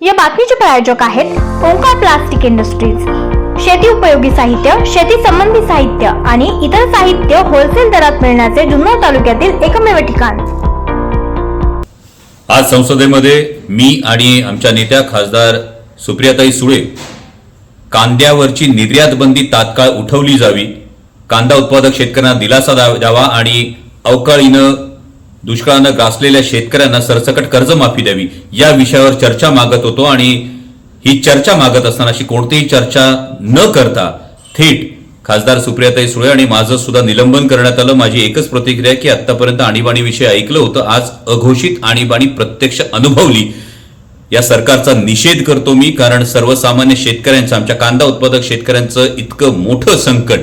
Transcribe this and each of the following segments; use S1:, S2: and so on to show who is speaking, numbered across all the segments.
S1: या बातमीचे प्रायोजक आहेत ओंकार प्लास्टिक इंडस्ट्रीज. शेती उपयोगी साहित्य शेती संबंधी साहित्य आणि इतर साहित्य होलसेल दरात मिळण्याचे जुन्नर तालुक्यातील एकमेव ठिकाण.
S2: आज संसदेमध्ये मी आणि आमच्या नेत्या खासदार सुप्रियाताई सुळे कांद्यावरची निर्यात बंदी तात्काळ उठवली जावी कांदा उत्पादक शेतकऱ्यांना दिलासा द्या- द्यावा आणि अवकाळीनं दुष्काळानं ग्रासलेल्या शेतकऱ्यांना सरसकट कर्जमाफी द्यावी. या विषयावर चर्चा मागत होतो आणि ही चर्चा मागत असताना अशी कोणतीही चर्चा न करता थेट खासदार सुप्रियाताई सुळे आणि माझं सुद्धा निलंबन करण्यात आलं. माझी एकच प्रतिक्रिया की आतापर्यंत आणीबाणीविषयी ऐकलं होतं. आज अघोषित आणीबाणी प्रत्यक्ष अनुभवली. या सरकारचा निषेध करतो मी कारण सर्वसामान्य शेतकऱ्यांचं आमच्या कांदा उत्पादक शेतकऱ्यांचं इतकं मोठं संकट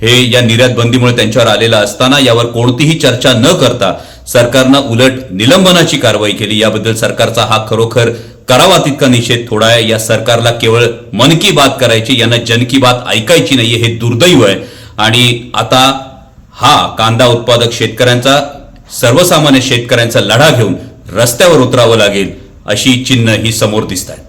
S2: हे या निर्यात बंदीमुळे त्यांच्यावर आलेलं असताना यावर कोणतीही चर्चा न करता सरकारनं उलट निलंबनाची कारवाई केली. याबद्दल सरकारचा हा खरोखर करावा तितका निषेध थोडा आहे. या सरकारला केवळ मन की बात करायची यांना जन की बात ऐकायची नाहीये हे दुर्दैव आहे. आणि आता हा कांदा उत्पादक शेतकऱ्यांचा सर्वसामान्य शेतकऱ्यांचा लढा घेऊन रस्त्यावर उतरावं लागेल अशी चिन्ह ही समोर दिसत आहेत